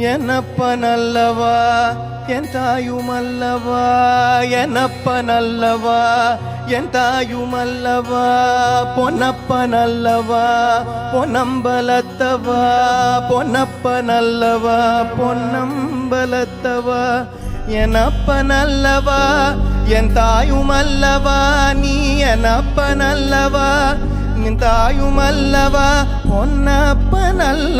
என்னப்ப நல்லவா? என் தாயும் அல்லவா? என்னப்ப நல்லவா? என் தாயும் அல்லவா? பொன்னப்ப நல்லவா? பொன்னம்பலத்தவா? பொன்னப்ப நல்லவா? பொன்னம்பலத்தவா? எனப்ப நல்லவா? என் தாயும் அல்லவா? நீ எனப்ப நல்லவா? என் தாயும் அல்லவா? பொன்னப்ப நல்ல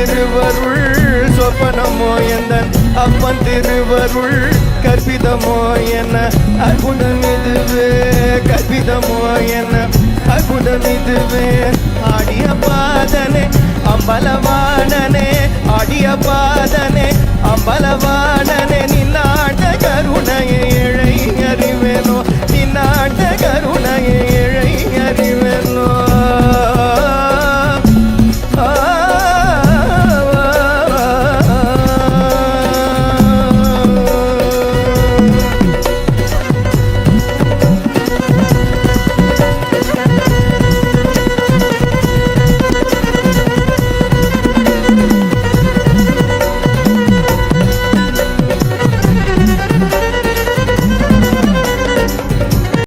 திருவருள் சொப்பனமோ எந்தன் அப்பன் திருவருள் கற்பிதமோ என்ன? அற்புதம் இதுவே கற்பிதமோ என்ன? அற்புதம் இதுவே ஆடிய பாதனே அம்பலவாணனே ஆடிய பாதனே அம்பலவாணனே நின்னா